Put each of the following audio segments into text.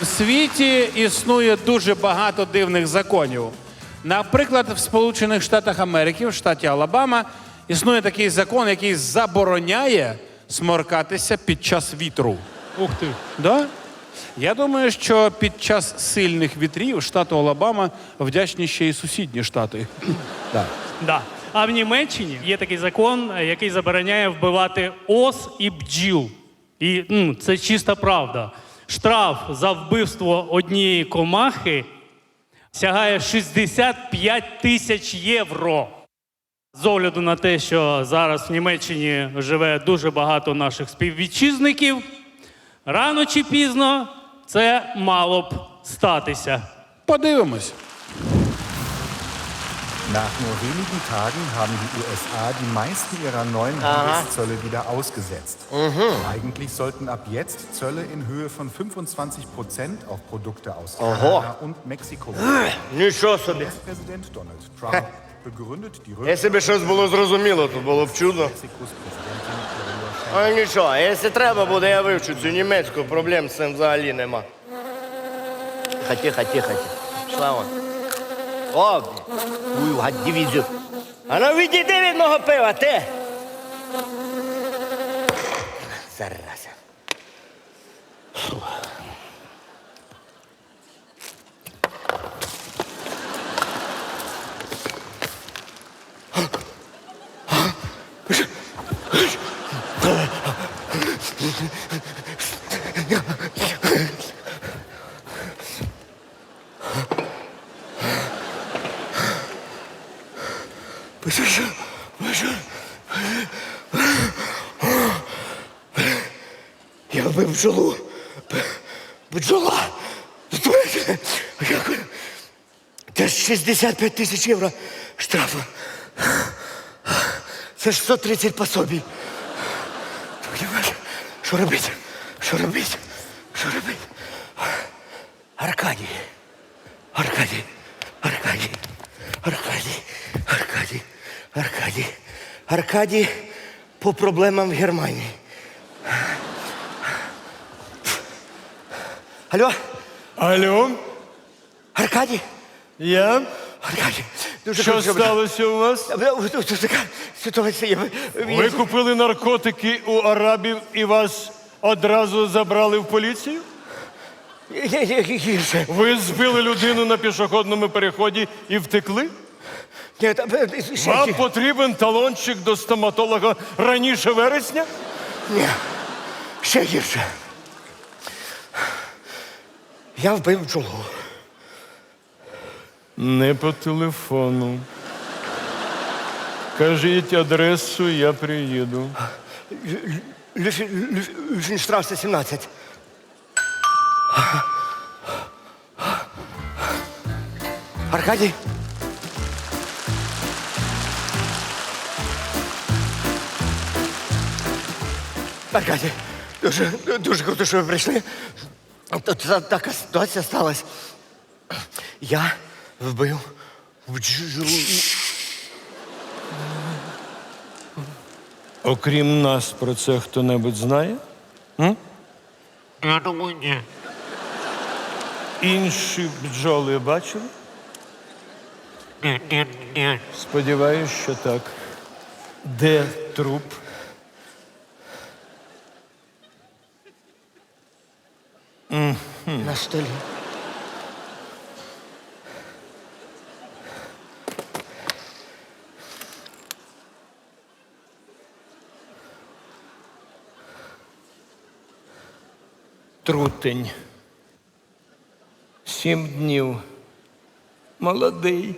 В світі існує дуже багато дивних законів. Наприклад, в Сполучених Штатах Америки, в штаті Алабама, існує такий закон, який забороняє сморкатися під час вітру. Ух ти. Да? Я думаю, що під час сильних вітрів штату Алабама вдячні ще й сусідні штати. Да. Да. А в Німеччині є такий закон, е, який забороняє вбивати ос і бджіл. І ну, це чиста правда. Штраф за вбивство однієї комахи сягає 65 тисяч євро. З огляду на те, що зараз в Німеччині живе дуже багато наших співвітчизників, рано чи пізно це мало б статися. Подивимось. Nach nur wenigen Tagen haben die USA die meisten ihrer neuen Handelszölle wieder ausgesetzt. Eigentlich sollten ab jetzt Zölle in Höhe von 25 Prozent auf Produkte aus Kanada und Mexiko gelten. Нічого собі. US-Präsident Donald Trump begründet die Rückkehr Якщо б щось було зрозуміло, то було б чудо. Mexikos Präsidentin Claudia А нічого, якщо треба буде, я вивчу цю німецьку, проблем з цим взагалі нема. Тихо, тихо, тихо. тихо. Пішла вон. О, ую, гад дивізію. А ну відійди від мого пива, ти! Зараза. Я вбив бджолу. Бджола. Це ж 65 тисяч євро штрафу. Це ж 130 пособій. Що робити? Що робити? Що робити? Аркадій. Аркадій. Аркадій. Аркадій. Аркадій. Аркадій. Аркадій по проблемам в Германії. Алло, Алло, Аркадій? я? Аркадій, дуже Що прошу, сталося у вас? Е, Тут така ситуація. Я- Ви купили наркотики у арабів і вас одразу забрали в поліцію? Я- я- я- Гірше. Ви збили людину на пішохідному переході і втекли? Ні, та, е, ще Вам потрібен талончик до стоматолога раніше вересня? Ні, ще гірше. Я вбив бджолу. Не по телефону. Кажіть адресу, я приїду. Люфенштраусе 17. Аркадій? Аркадій, дуже, дуже круто, що ви прийшли. Тут та- така ситуація сталася. Я вбив бджолу. Окрім нас про це хто-небудь знає? Я думаю, ні. Інші бджоли бачили? Ні, ні, ні. Сподіваюсь, що так. Де труп? На столі. Трутень. Сім днів. Молодий.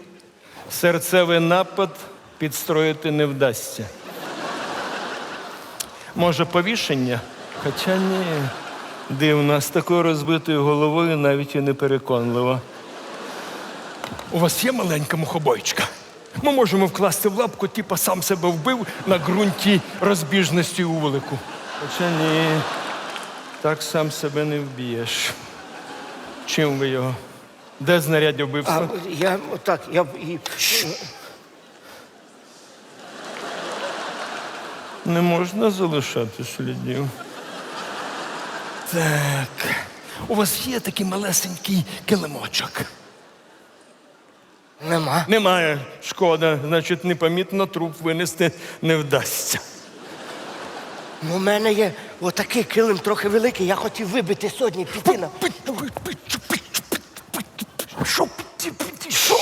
Серцевий напад підстроїти не вдасться. Може, повішення? Хоча ні. Дивно, з такою розбитою головою навіть і не переконливо. У вас є маленька мухобойчика? Ми можемо вкласти в лапку, типа сам себе вбив на ґрунті розбіжності у велику. Хоча ні. Так сам себе не вб'єш. Чим ви його? Де знаряддя А я отак, я і. Не можна залишати слідів. Так. у вас є такий малесенький килимочок? Нема. Немає. Шкода, значить, непомітно труп винести не вдасться. Ну, У мене є отакий килим трохи великий, я хотів вибити сьогодні піти на. Що? Що?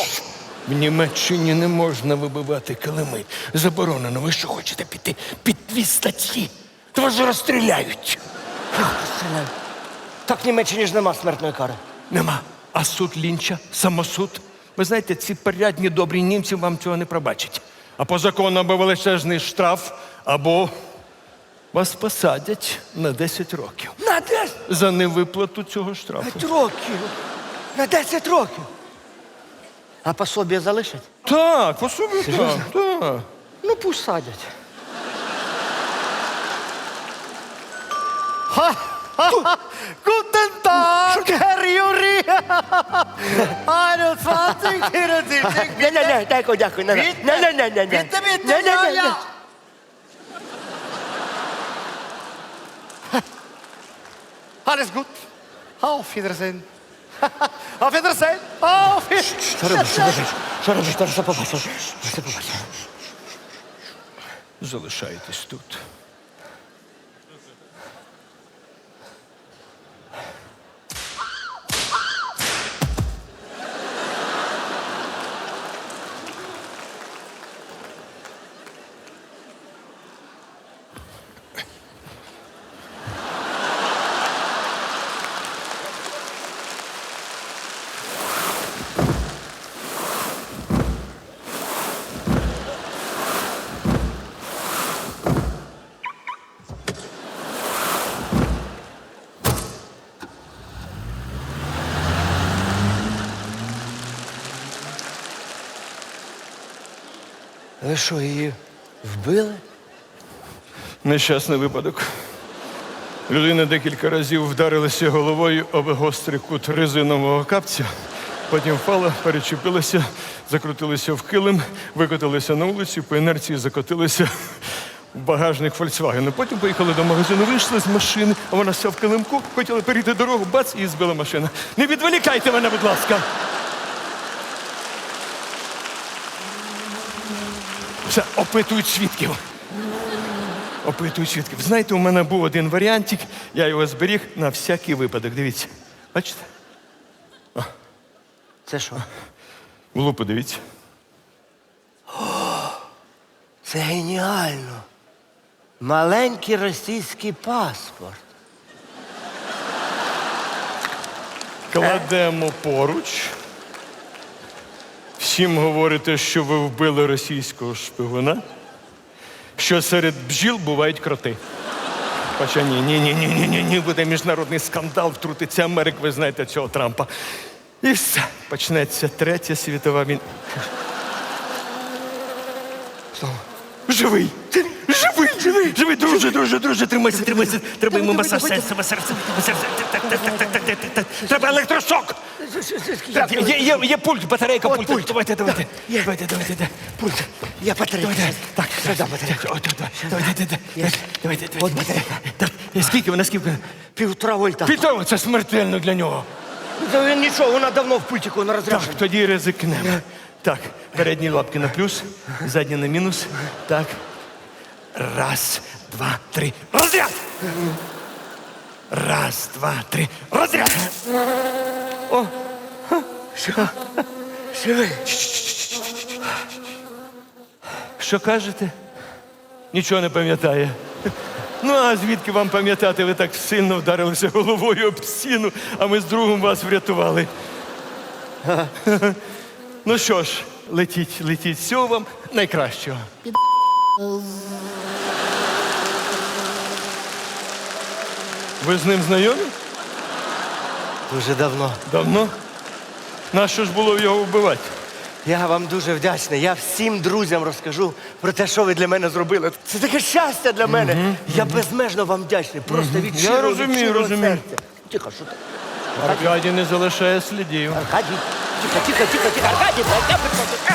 В Німеччині не можна вибивати килими. Заборонено. Ви що хочете піти під дві статті? То вас розстріляють. Стріляю. Так в Німеччині ж нема смертної кари. Нема. А суд лінча, самосуд. Ви знаєте, ці порядні добрі німці вам цього не пробачать. А по закону або величезний штраф, або вас посадять на 10 років На 10 за невиплату цього штрафу. років. На 10 років. А пособі залишать? Так, по собі так. так. Ну, пусть садять. Guten Tag, Herr Юрій! Hallo, 20 Ні-ні-ні, дякую, дякую. Ні-ні-ні. Bitte, bitte, Ні-ні-ні. ja, ja. Alles gut. Auf Wiedersehen. Auf Wiedersehen. Auf Wiedersehen. Що робиш, що робиш? Що робиш? Що, що побачив? Що побачив? Залишайтесь тут. Ви що, її вбили? Нещасний випадок. Людина декілька разів вдарилася головою об гострий кут резинового капця, потім впала, перечепилася, закрутилася в килим, викотилася на вулицю, по інерції закотилася в багажник Фольксвагена. Потім поїхали до магазину, вийшли з машини, а вона вся в килимку, хотіла перейти дорогу, бац, і збила машина. Не відволікайте мене, будь ласка. Все, опитують свідків. Опитують свідків. Знаєте, у мене був один варіантик, я його зберіг на всякий випадок. Дивіться. Бачите? Це що? В лупу дивіться. Це геніально. Маленький російський паспорт. Кладемо поруч. Всім говорите, що ви вбили російського шпигуна, що серед бджіл бувають кроти. Хоча ні, ні, ні, ні, ні, ні, ні, буде міжнародний скандал, втрутиться Америк, ви знаєте цього Трампа. І все, почнеться третя світова війна. Живий! Живий! Живий! Живий! Друже, друже, друже, тримайся, тримайся. Треба йому масаж серця, масаж серця, масаж серця. Так, так, так, так, так, так, так, так. Треба електрошок! Так, є, є, є пульт, батарейка, пульт. Давайте, давайте. Давайте, давайте, давайте. Пульт. Я батарейка. Давайте. Так, Сюди батарейка. О, так, давайте, давайте, давайте, давайте, давайте. От батарейка. Так, і скільки вона, скільки? Півтора вольта. Півтора, це смертельно для нього. Та він Нічого, вона давно в пультику не Так, розряджена. тоді ризикнемо. Так, передні лапки на плюс, задні на мінус. Так. Раз, два, три. Розряд! Раз, два, три. Розряд! Живий. Що кажете? Нічого не пам'ятає. Ну, а звідки вам пам'ятати, ви так сильно вдарилися головою об стіну, а ми з другом вас врятували. Ну що ж, летіть, летіть, всього вам найкращого. Ви з ним знайомі? Дуже давно. Давно? Нащо ж було його вбивати? Я вам дуже вдячний. Я всім друзям розкажу про те, що ви для мене зробили. Це таке щастя для мене. Я безмежно вам вдячний. Просто від Я щирого, розумію, від щирого розумію. серця. Тихо, що ти? Аркадій не залишає слідів. Аркадій. Тихо, тихо, тихо, тихо. Аркадій, Аркадій, Аркадій.